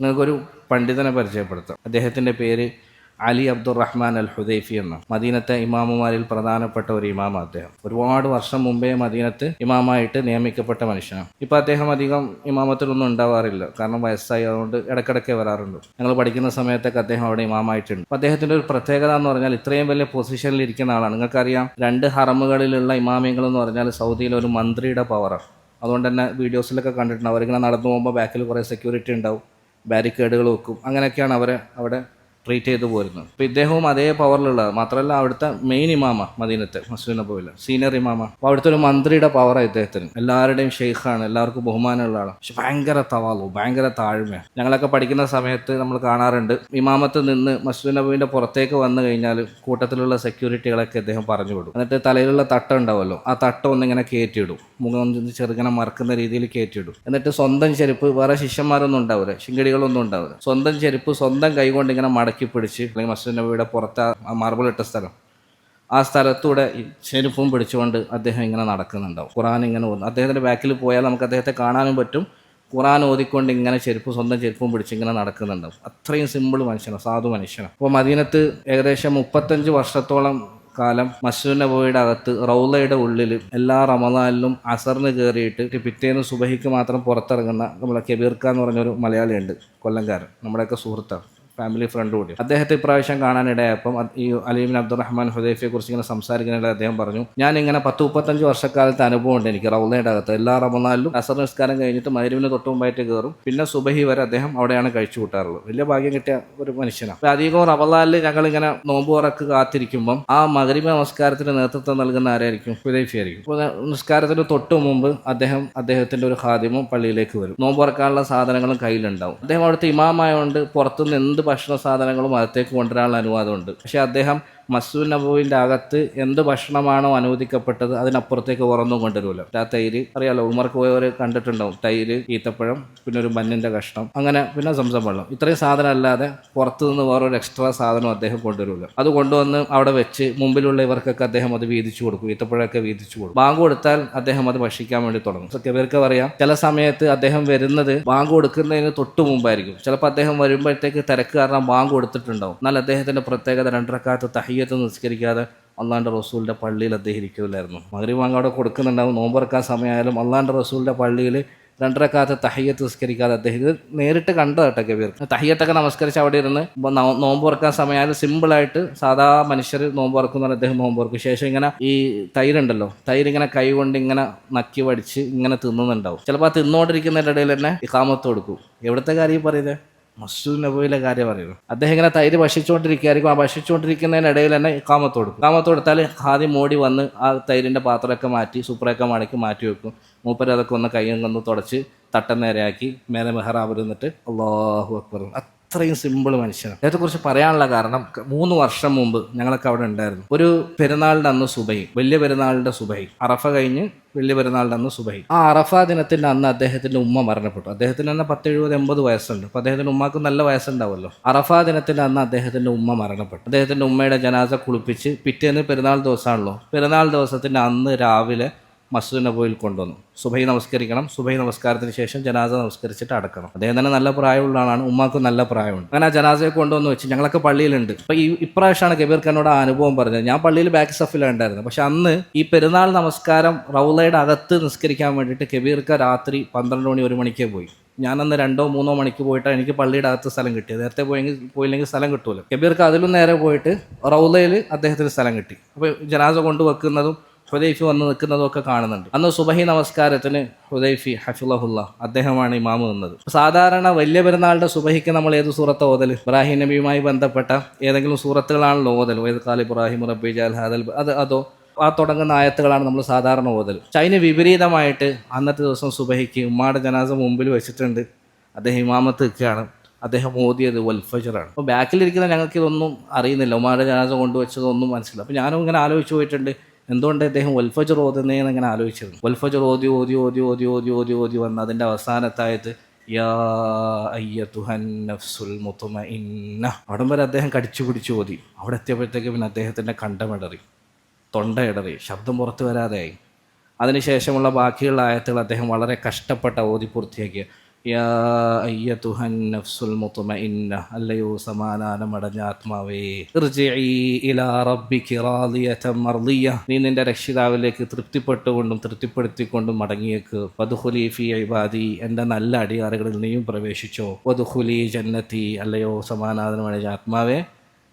നിങ്ങൾക്കൊരു പണ്ഡിതനെ പരിചയപ്പെടുത്താം. അദ്ദേഹത്തിന്റെ പേര് അലി അബ്ദുറഹ്മാൻ അൽ ഹുദൈഫി എന്ന മദീനത്തെ ഇമാമുമാരിൽ പ്രധാനപ്പെട്ട ഒരു ഇമാമ അദ്ദേഹം. ഒരുപാട് വർഷം മുമ്പേ മദീനത്ത് ഇമാമായിട്ട് നിയമിക്കപ്പെട്ട മനുഷ്യനാണ്. ഇപ്പം അദ്ദേഹം അധികം ഇമാമത്തിലൊന്നും ഉണ്ടാവാറില്ല. കാരണം വയസ്സായി അതുകൊണ്ട് ഇടയ്ക്കിടയ്ക്ക് വരാറുണ്ട്. ഞങ്ങൾ പഠിക്കുന്ന സമയത്തൊക്കെ അദ്ദേഹം അവിടെ ഇമാമായിട്ടുണ്ട്. അപ്പം അദ്ദേഹത്തിന്റെ ഒരു പ്രത്യേകത എന്ന് പറഞ്ഞാൽ ഇത്രയും വലിയ പൊസിഷനിൽ ഇരിക്കുന്ന ആളാണ്. നിങ്ങൾക്കറിയാം രണ്ട് ഹറമുകളിലുള്ള ഇമാമികൾ എന്ന് പറഞ്ഞാൽ സൗദിയിൽ ഒരു മന്ത്രിയുടെ പവറാണ് അതുകൊണ്ട് തന്നെ വീഡിയോസിലൊക്കെ കണ്ടിട്ടുണ്ട്. അവരിങ്ങനെ നടന്നു പോകുമ്പോൾ ബാക്കിൽ കുറേ സെക്യൂരിറ്റി ഉണ്ടാവും. ബാരിക്കേഡുകൾ വെക്കും. അങ്ങനെയൊക്കെയാണ് അവരെ അവിടെ ട്രീറ്റ് ചെയ്തു പോരുന്നു. അപ്പോൾ ഇദ്ദേഹവും അതേ പവറിലുള്ളത് മാത്രമല്ല അവിടുത്തെ മെയിൻ ഇമാമ മദീനത്തെ മസ്ജിദ് നബുവിൽ സീനിയർ ഇമാമ. അപ്പോൾ അവിടുത്തെ ഒരു മന്ത്രിയുടെ പവറാണ് ഇദ്ദേഹത്തിന്. എല്ലാവരുടെയും ഷെയ്ഖാണ് എല്ലാവർക്കും ബഹുമാനമുള്ള ആളാണ്. പക്ഷെ ഭയങ്കര തവാലു ഭയങ്കര താഴ്മയാണ് ഞങ്ങളൊക്കെ പഠിക്കുന്ന സമയത്ത് നമ്മൾ കാണാറുണ്ട് ഇമാമത്ത് നിന്ന് മസ്ജിദ് നബുവിന്റെ പുറത്തേക്ക് വന്നു കഴിഞ്ഞാൽ കൂട്ടത്തിലുള്ള സെക്യൂരിറ്റികളൊക്കെ അദ്ദേഹം പറഞ്ഞു കൊടുക്കും. എന്നിട്ട് തലയിലുള്ള തട്ട ഉണ്ടാവുമല്ലോ ആ തട്ട ഒന്നിങ്ങനെ കയറ്റിയിടും മുഖം ചെറുങ്ങനെ മറക്കുന്ന രീതിയിൽ കയറ്റിയിടും എന്നിട്ട് സ്വന്തം ചെരുപ്പ് വേറെ ശിഷ്യന്മാരൊന്നും ഉണ്ടാവില്ല ശിങ്കടികളൊന്നും ഉണ്ടാവില്ല സ്വന്തം ചെരുപ്പ് സ്വന്തം കൈകൊണ്ട് ഇങ്ങനെ മടക്കി പിടിച്ച് അല്ലെങ്കിൽ മസ്ജിദ് നബിയുടെ പുറത്ത് മാർബിൾ ഇട്ട സ്ഥലം. ആ സ്ഥലത്തൂടെ ചെരുപ്പും പിടിച്ചുകൊണ്ട് അദ്ദേഹം ഇങ്ങനെ നടക്കുന്നുണ്ടാവും. ഖുറാൻ ഇങ്ങനെ ഓതുന്നു അദ്ദേഹത്തിന്റെ ബാക്കിൽ പോയാൽ നമുക്ക് അദ്ദേഹത്തെ കാണാനും പറ്റും. ഖുറാൻ ഓതിക്കൊണ്ട് ഇങ്ങനെ ചെരുപ്പ് സ്വന്തം ചെരുപ്പും പിടിച്ച് ഇങ്ങനെ നടക്കുന്നുണ്ടാവും. അത്രയും സിമ്പിൾ മനുഷ്യനാണ് സാധു മനുഷ്യനാണ് അപ്പോൾ മദീനത്ത് ഏകദേശം മുപ്പത്തഞ്ച് വർഷത്തോളം കാലം മസ്ജിദ് നബോയുടെ അകത്ത് റൗലയുടെ ഉള്ളിൽ എല്ലാ റമദാനിലും അസറിന് കയറിയിട്ട് പിറ്റേന്ന് സുബഹിക്ക് മാത്രം പുറത്തിറങ്ങുന്ന നമ്മളെ കബീർക്ക എന്ന് പറഞ്ഞൊരു മലയാളിയുണ്ട് കൊല്ലംകാരൻ. നമ്മുടെയൊക്കെ സുഹൃത്താണ്. ഫാമിലി ഫ്രണ്ട് കൂടി. അദ്ദേഹത്തെ ഇപ്രാവശ്യം കാണാനിടയായപ്പം ഈ അലീമിൻ അബ്ദുറഹ്മാൻ ഹുദൈഫിയെ കുറിച്ച് ഇങ്ങനെ സംസാരിക്കുന്നതിൽ അദ്ദേഹം പറഞ്ഞു. ഞാൻ ഇങ്ങനെ പത്ത് മുപ്പത്തഞ്ച് വർഷക്കാലത്തെ അനുഭവമുണ്ട് എനിക്ക് റൗലയുടെ അകത്ത് എല്ലാ റമനാലും അസർ നിസ്കാരം കഴിഞ്ഞിട്ട് മരുവിന് തൊട്ട് മുമ്പായിട്ട് കയറും പിന്നെ സുബഹി വരെ അദ്ദേഹം അവിടെയാണ് കഴിച്ചു കൂട്ടാറുള്ളത്. വലിയ ഭാഗ്യം കിട്ടിയ ഒരു മനുഷ്യനാണ്. അപ്പോൾ അധികവും ഞങ്ങൾ ഇങ്ങനെ നോമ്പ് ഉറക്ക് കാത്തിരിക്കുമ്പം ആ മകരിമ നമസ്കാരത്തിന് നേതൃത്വം നൽകുന്ന ആരായിരിക്കും? ഹുദൈഫി ആയിരിക്കും. നിസ്കാരത്തിന് തൊട്ട് മുമ്പ് അദ്ദേഹം അദ്ദേഹത്തിന്റെ ഒരു ഖാദിമും പള്ളിയിലേക്ക് വരും. നോമ്പ് ഉറക്കാനുള്ള സാധനങ്ങളും കയ്യിലുണ്ടാവും. അദ്ദേഹം അവിടുത്തെ ഇമാമായതുകൊണ്ട് പുറത്തുനിന്ന് എന്ത് ഭക്ഷണ സാധനങ്ങളും അകത്തേക്ക് കൊണ്ടുവരാനുള്ള അനുവാദമുണ്ട്. പക്ഷേ അദ്ദേഹം മസൂദ് നബുവിന്റെ അകത്ത് എന്ത് ഭക്ഷണമാണോ അനുവദിക്കപ്പെട്ടത് അതിനപ്പുറത്തേക്ക് ഉറന്നും കൊണ്ടുവരുമല്ലോ ആ തൈര് അറിയാലോ ഉമർക്ക് പോയവർ കണ്ടിട്ടുണ്ടാവും. തൈര് ഈത്തപ്പഴം പിന്നെ ഒരു മഞ്ഞിന്റെ കഷ്ണം അങ്ങനെ പിന്നെ സംസം വെള്ളം. ഇത്രയും സാധനം അല്ലാതെ പുറത്തു നിന്ന് വേറൊരു എക്സ്ട്രാ സാധനം അദ്ദേഹം കൊണ്ടുവരുമല്ലോ അത് കൊണ്ടുവന്ന് അവിടെ വെച്ച് മുമ്പിലുള്ള ഇവർക്കൊക്കെ അദ്ദേഹം അത് വീതിച്ചു കൊടുക്കും. ഈത്തപ്പഴമൊക്കെ വീതിച്ചു കൊടുക്കും. ബാങ്ക് കൊടുത്താൽ അദ്ദേഹം അത് ഭക്ഷിക്കാൻ വേണ്ടി തുടങ്ങും. സോ ഇവർക്ക് പറയാം ചില സമയത്ത് അദ്ദേഹം വരുന്നത് ബാങ്ക് കൊടുക്കുന്നതിന് തൊട്ട് മുമ്പായിരിക്കും. ചിലപ്പോൾ അദ്ദേഹം വരുമ്പോഴത്തേക്ക് തിരക്ക് കാരണം ബാങ്ക് കൊടുത്തിട്ടുണ്ടാവും. എന്നാൽ അദ്ദേഹത്തിന്റെ പ്രത്യേകത രണ്ടരക്കാലത്ത് തഹിയത്ത് നിസ്കരിക്കാതെ അള്ളാന്റെ റസൂലിന്റെ പള്ളിയിൽ അദ്ദേഹം ഇരിക്കില്ലായിരുന്നു മകരി ബാങ്ക് അവിടെ കൊടുക്കുന്നുണ്ടാവും. നോമ്പറക്കാൻ സമയമായാലും അള്ളാന്റെ റസൂലിന്റെ പള്ളിയിൽ രണ്ടരക്കാലത്ത് തഹയ്യത്ത് നിസ്കരിക്കാതെ അദ്ദേഹം ഇത് നേരിട്ട് കണ്ടത് കേട്ടോ കബീർ തഹയ്യത്തൊക്കെ നമസ്കരിച്ച് അവിടെ ഇരുന്ന് നോമ്പ് തുറക്കാൻ സമയമായാലും സിമ്പിളായിട്ട് സാധാ മനുഷ്യർ നോമ്പ് തുറക്കുന്ന അദ്ദേഹം നോമ്പ് തുറക്കും. ശേഷം ഇങ്ങനെ ഈ തൈരുണ്ടല്ലോ തൈര് ഇങ്ങനെ കൈ കൊണ്ട് ഇങ്ങനെ നക്കി വടിച്ച് ഇങ്ങനെ തിന്നുന്നുണ്ടാവും. ചിലപ്പോൾ ആ തിന്നുകൊണ്ടിരിക്കുന്നതിന്റെ ഇടയിൽ തന്നെ ഇക്കാമത്ത് കൊടുക്കും. എവിടുത്തെ കാര്യം പറയുന്നത് മസ്ജിദ് നബോയിലെ കാര്യം പറയുന്നു അദ്ദേഹം ഇങ്ങനെ തൈര് ഭക്ഷിച്ചുകൊണ്ടിരിക്കുകയായിരിക്കും ആ ഭക്ഷിച്ചുകൊണ്ടിരിക്കുന്നതിനിടയിൽ തന്നെ കാമത്ത് കൊടുക്കും. കാമത്ത് കൊടുത്താൽ ആദ്യം മോടി വന്ന് ആ തൈരിന്റെ പാത്രമൊക്കെ മാറ്റി സൂപ്പറൊക്കെ മടക്കി മാറ്റി വെക്കും. മൂപ്പര് അതൊക്കെ ഒന്ന് കൈയും കൊന്ന് തുടച്ച് തട്ടം നേരെയാക്കി മേലെ മെഹറാബിൽ നിന്നിട്ട് അള്ളാഹു അക്ബർ. അത്രയും സിമ്പിൾ മനുഷ്യനാണ് അദ്ദേഹത്തെക്കുറിച്ച് പറയാനുള്ള കാരണം മൂന്ന് വർഷം മുമ്പ് ഞങ്ങളൊക്കെ അവിടെ ഉണ്ടായിരുന്നു. ഒരു പെരുന്നാളിന്റെ അന്ന് സുബൈ വലിയ പെരുന്നാളിന്റെ സുബൈ അറഫ കഴിഞ്ഞ് വലിയ പെരുന്നാളിന്റെ അന്ന് സുബൈ ആ അറഫ ദിനത്തിന്റെ അന്ന് അദ്ദേഹത്തിന്റെ ഉമ്മ മരണപ്പെട്ടു. അദ്ദേഹത്തിന് തന്നെ പത്ത് എഴുപത് എൺപത് വയസ്സുണ്ട്. അപ്പോൾ അദ്ദേഹത്തിന്റെ ഉമ്മക്ക് നല്ല വയസ്സുണ്ടാവുമല്ലോ. അറഫ ദിനത്തിന്റെ അന്ന് അദ്ദേഹത്തിന്റെ ഉമ്മ മരണപ്പെട്ടു. അദ്ദേഹത്തിന്റെ ഉമ്മയുടെ ജനാസ കുളിപ്പിച്ച് പിറ്റേന്ന് പെരുന്നാൾ ദിവസമാണല്ലോ പെരുന്നാൾ ദിവസത്തിന്റെ അന്ന് രാവിലെ മസ്ജിദ് നബോയിൽ കൊണ്ടുവന്നു. സുബൈ നമസ്കരിക്കണം. സുബൈ നമസ്കാരത്തിന് ശേഷം ജനാസ നമസ്കരിച്ചിട്ട് അടക്കണം. അദ്ദേഹം തന്നെ നല്ല പ്രായമുള്ള ആളാണ്. ഉമ്മാക്കും നല്ല പ്രായമുണ്ട്. അങ്ങനെ ആ ജനാസയെ കൊണ്ടുവന്ന് വെച്ച് ഞങ്ങളൊക്കെ പള്ളിയിലുണ്ട്. അപ്പോൾ ഈ ഇപ്രാവശ്യമാണ് കബീർ ഖാനോട് ആ അനുഭവം പറഞ്ഞത്. ഞാൻ പള്ളിയിൽ ബാക്ക് സഫിലാണ് ഉണ്ടായിരുന്നത്. പക്ഷെ അന്ന് ഈ പെരുന്നാൾ നമസ്കാരം റൗലയുടെ അകത്ത് നിസ്കരിക്കാൻ വേണ്ടിയിട്ട് കബീർക്ക രാത്രി പന്ത്രണ്ട് മണി ഒരു മണിക്കേ പോയി. ഞാനന്ന് രണ്ടോ മൂന്നോ മണിക്ക് പോയിട്ടാണ് എനിക്ക് പള്ളിയുടെ അകത്ത് സ്ഥലം കിട്ടിയത്. നേരത്തെ പോയെങ്കിൽ പോയില്ലെങ്കിൽ സ്ഥലം കിട്ടൂല. കബീർക്ക് അതിലും നേരെ പോയിട്ട് റൗലയിൽ അദ്ദേഹത്തിന് സ്ഥലം കിട്ടി. അപ്പോൾ ജനാസ കൊണ്ടുവെക്കുന്നതും ഹുദൈഫി വന്ന് നിൽക്കുന്നതൊക്കെ കാണുന്നുണ്ട്. അന്ന് സുബഹി നമസ്കാരത്തിന് ഹുദൈഫി ഹഫിളഹുല്ല അദ്ദേഹമാണ് ഇമാമ് നിന്നത്. സാധാരണ വലിയ പെരുന്നാളുടെ സുബഹിക്ക് നമ്മൾ ഏത് സൂറത്ത് ഓതൽ ഇബ്രാഹിം നബിയുമായി ബന്ധപ്പെട്ട ഏതെങ്കിലും സൂറത്തുകളാണല്ലോ ഓതൽ ഏത് കാൽ ഇബ്രാഹിം റബ്ബി ജാൽ ഹാദൽ അത് അതോ ആ തുടങ്ങുന്ന ആയത്തുകളാണ് നമ്മൾ സാധാരണ ഓതൽ അതിന് വിപരീതമായിട്ട് അന്നത്തെ ദിവസം സുബഹിക്ക് ഉമ്മാടെ ജനാസ മുമ്പിൽ വെച്ചിട്ടുണ്ട്. അദ്ദേഹം ഇമാമത്ത് നിൽക്കുകയാണ്. അദ്ദേഹം ഓതിയത് വൽഫജറാണ് അപ്പോൾ ബാക്കിലിരിക്കുന്ന ഞങ്ങൾക്ക് ഇതൊന്നും അറിയുന്നില്ല. ഉമ്മാടെ ജനാസ കൊണ്ടുവച്ചതൊന്നും മനസ്സിലായി അപ്പോൾ ഞാനും ഇങ്ങനെ ആലോചിച്ച് പോയിട്ടുണ്ട്. എന്തുകൊണ്ട് അദ്ദേഹം വൽഫജർ ഓതുന്നതെന്ന് ഇങ്ങനെ ആലോചിച്ചിരുന്നു? വൽഫജർ ഓതി ഓതി ഓതി ഓതി ഓതി ഓതി ഓതി വന്ന് അതിന്റെ അവസാനത്തായത് അവിടം വരെ അദ്ദേഹം കടിച്ചു പിടിച്ചു ഓതി. അവിടെ എത്തിയപ്പോഴത്തേക്ക് പിന്നെ അദ്ദേഹത്തിന്റെ കണ്ടമിടറി തൊണ്ടയിടറി ശബ്ദം പുറത്തു വരാതെയായി. അതിനുശേഷമുള്ള ബാക്കിയുള്ള ആയത്തുകൾ അദ്ദേഹം വളരെ കഷ്ടപ്പെട്ട ഓതി പൂർത്തിയാക്കിയ യാ അയ്യതുഹൻ നഫ്സുൽ മുത്മഇന്ന അല്ലയോ സമാധാനമടഞ്ഞ ആത്മാവേ ഇലാ റബ്ബിക നീ നിന്റെ രക്ഷിതാവിലേക്ക് തൃപ്തിപ്പെട്ടുകൊണ്ടും തൃപ്തിപ്പെടുത്തിക്കൊണ്ടും മടങ്ങിയേക്ക്. വധുഹുലി ഫി ഇബാദി എന്റെ നല്ല അടിയാറുകളിൽ നീയും പ്രവേശിച്ചോ. വധുഹുലി ജന്നത്തി അല്ലയോ സമാധാനമടഞ്ഞ ആത്മാവേ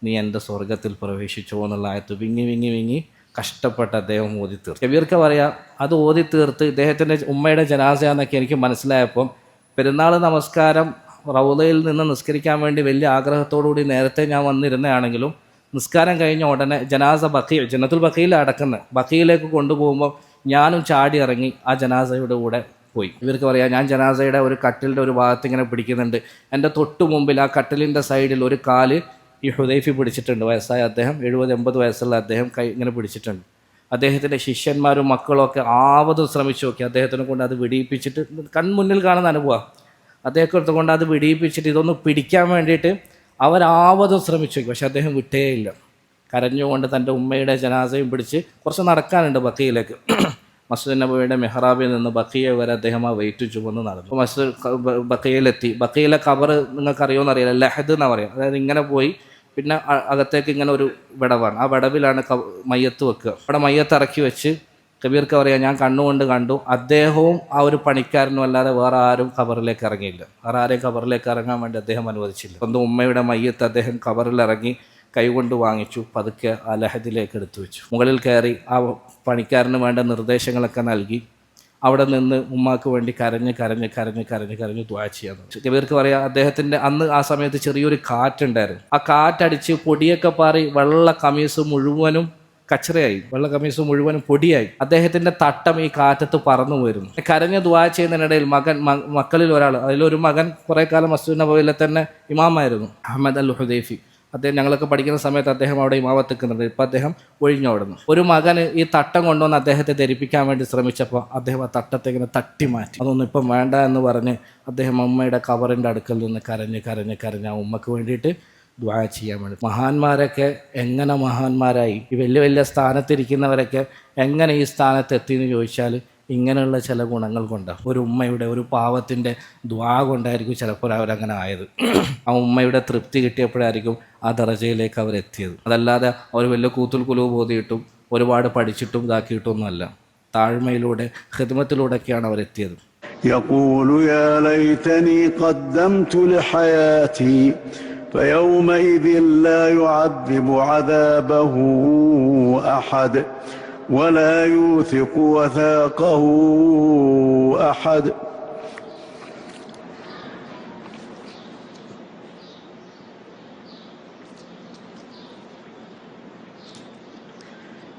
നീ എന്റെ സ്വർഗത്തിൽ പ്രവേശിച്ചോ എന്നുള്ള ആയത്ത് വിങ്ങി വിങ്ങി വിങ്ങി കഷ്ടപ്പെട്ട അദ്ദേഹം ഓതി തീർത്തു കബീർക്ക് പറയാം അത് ഓതി തീർത്ത് ഇദ്ദേഹത്തിന്റെ ഉമ്മയുടെ ജനാസ എനിക്ക് മനസ്സിലായപ്പം പെരുന്നാൾ നമസ്കാരം റൗലയിൽ നിന്ന് നിസ്കരിക്കാൻ വേണ്ടി വലിയ ആഗ്രഹത്തോടുകൂടി നേരത്തെ ഞാൻ വന്നിരുന്നതാണെങ്കിലും നിസ്കാരം കഴിഞ്ഞ ഉടനെ ജനാസ ബക്കി ജനത്തുൽ ബക്കിയിൽ അടക്കുന്നത് ബക്കിയിലേക്ക് കൊണ്ടുപോകുമ്പോൾ ഞാനും ചാടി ഇറങ്ങി ആ ജനാസയുടെ കൂടെ പോയി. ഇവർക്ക് പറയാം ഞാൻ ജനാസയുടെ ഒരു കട്ടിലിന്റെ ഒരു ഭാഗത്ത് ഇങ്ങനെ പിടിക്കുന്നുണ്ട്. എന്റെ തൊട്ടു മുമ്പിൽ ആ കട്ടിലിന്റെ സൈഡിൽ ഒരു കാൽ ഈ ഹുദൈഫി പിടിച്ചിട്ടുണ്ട്. വയസ്സായ അദ്ദേഹം എഴുപത് എൺപത് വയസ്സുള്ള അദ്ദേഹം കൈ ഇങ്ങനെ പിടിച്ചിട്ടുണ്ട്. അദ്ദേഹത്തിന്റെ ശിഷ്യന്മാരും മക്കളും ഒക്കെ ആവതും ശ്രമിച്ചു നോക്കി. അദ്ദേഹത്തിനെ കൊണ്ട് അത് വിടിയിപ്പിച്ചിട്ട് കൺമുന്നിൽ കാണുന്ന അനുഭവം. അദ്ദേഹത്തെ കൊണ്ട് അത് വിടിയിപ്പിച്ചിട്ട് ഇതൊന്ന് പിടിക്കാൻ വേണ്ടിയിട്ട് അവരാവതും ശ്രമിച്ചു നോക്കി. പക്ഷെ അദ്ദേഹം വിട്ടേയില്ല. കരഞ്ഞുകൊണ്ട് തന്റെ ഉമ്മയുടെ ജനാസയും പിടിച്ച് കുറച്ച് നടക്കാനുണ്ട് ബക്കയിലേക്ക്. മസ്ജിദ് നബിയുടെ മെഹ്റാബിൽ നിന്ന് ബക്കിയ വരെ അദ്ദേഹം ആ വെയിറ്റ് ചുമന്ന് നടന്നു. മസ്ജിദ് ബക്കയിലെത്തി. ബക്കയിലെ കബർ നിങ്ങൾക്ക് അറിയുമെന്ന് അറിയില്ല ലഹദ് എന്നാണ് പറയാം. അതായത് ഇങ്ങനെ പോയി പിന്നെ അകത്തേക്ക് ഇങ്ങനെ ഒരു വിടവാണ്. ആ വിടവിലാണ് മയ്യത്ത് വെക്കുക. അവിടെ മയ്യത്ത് ഇറക്കി വെച്ച് കബീർക്ക് പറയാം ഞാൻ കണ്ണുകൊണ്ട് കണ്ടു. അദ്ദേഹവും ആ ഒരു പണിക്കാരനും അല്ലാതെ വേറെ ആരും കബറിലേക്ക് ഇറങ്ങിയില്ല. വേറെ ആരെയും കബറിലേക്ക് ഇറങ്ങാൻ വേണ്ടി അദ്ദേഹം അനുവദിച്ചില്ല. സ്വന്തം ഉമ്മയുടെ മയ്യത്ത് അദ്ദേഹം കബറിൽ ഇറങ്ങി കൈകൊണ്ട് വാങ്ങിച്ചു. പതുക്കെ ആ ലഹദിലേക്ക് എടുത്തു വെച്ചു മുകളിൽ കയറി ആ പണിക്കാരന് വേണ്ട നിർദ്ദേശങ്ങളൊക്കെ നൽകി. അവിടെ നിന്ന് ഉമ്മാക്ക് വേണ്ടി കരഞ്ഞ് കരഞ്ഞ് കരഞ്ഞ് കരഞ്ഞ് കരഞ്ഞ് ദ്വാ തുടങ്ങി. കബീർക്ക് പറയാം അദ്ദേഹത്തിന്റെ അന്ന് ആ സമയത്ത് ചെറിയൊരു കാറ്റുണ്ടായിരുന്നു. ആ കാറ്റടിച്ച് പൊടിയൊക്കെ പാറി വെള്ള കമീസ് മുഴുവനും കച്ചറയായി. വെള്ള കമീസ് മുഴുവനും പൊടിയായി. അദ്ദേഹത്തിന്റെ തട്ടം ഈ കാറ്റത്ത് പറന്നു പോയിരുന്നു. കരഞ്ഞ് ദ്വാ ചെയ്യുന്നതിനിടയിൽ മകൻ മക്കളിൽ ഒരാൾ അതിലൊരു മകൻ കുറെ കാലം മസ്ജിദ് നബോയിലെ തന്നെ ഇമാമായിരുന്നു അഹമ്മദ് അൽ ഹുദൈഫി. അദ്ദേഹം ഞങ്ങളൊക്കെ പഠിക്കുന്ന സമയത്ത് അദ്ദേഹം അവിടെ ഇമാമത്ത് നിൽക്കുന്നുണ്ട്. ഇപ്പം അദ്ദേഹം ഒഴിഞ്ഞോടുന്നു. ഒരു മകൻ ഈ തട്ടം കൊണ്ടുവന്ന് അദ്ദേഹത്തെ ധരിപ്പിക്കാൻ വേണ്ടി ശ്രമിച്ചപ്പോൾ അദ്ദേഹം ആ തട്ടത്തെ ഇങ്ങനെ തട്ടി മാറ്റി. അതൊന്നും ഇപ്പം വേണ്ട എന്ന് പറഞ്ഞ് അദ്ദേഹം അമ്മയുടെ കവറിന്റെ അടുക്കൽ നിന്ന് കരഞ്ഞ് കരഞ്ഞ് കരഞ്ഞ് ആ ഉമ്മക്ക് വേണ്ടിയിട്ട് ദ്വാ ചെയ്യാൻ വേണ്ടി. മഹാന്മാരൊക്കെ എങ്ങനെ മഹാന്മാരായി? ഈ വലിയ വലിയ സ്ഥാനത്തിരിക്കുന്നവരൊക്കെ എങ്ങനെ ഈ സ്ഥാനത്ത് എന്ന് ചോദിച്ചാൽ ഇങ്ങനെയുള്ള ചില ഗുണങ്ങൾ കൊണ്ടാണ് ഒരു ഉമ്മയുടെ ഒരു പാവത്തിൻ്റെ ദ്വാ കൊണ്ടായിരിക്കും ചിലപ്പോൾ അവരങ്ങനെ ആയത് ആ ഉമ്മയുടെ തൃപ്തി കിട്ടിയപ്പോഴായിരിക്കും ആ ദറജയിലേക്ക് അവരെത്തിയത് അതല്ലാതെ അവർ വലിയ കൂത്തുൽ കുലു ബോധിയിട്ടും ഒരുപാട് പഠിച്ചിട്ടും ഇതാക്കിയിട്ടൊന്നുമല്ല താഴ്മയിലൂടെ ഹിദ്മത്തിലൂടെയൊക്കെയാണ് അവരെത്തിയത് يقول يا ليتني قدمت لحياتي فيومئذ لا يعذب عذابه احد ولا يوثق وثاقه أحد.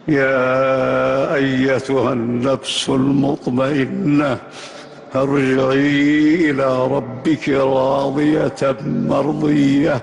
يا أيتها النفس المطمئنة أرجعي إلى ربك راضية مرضية.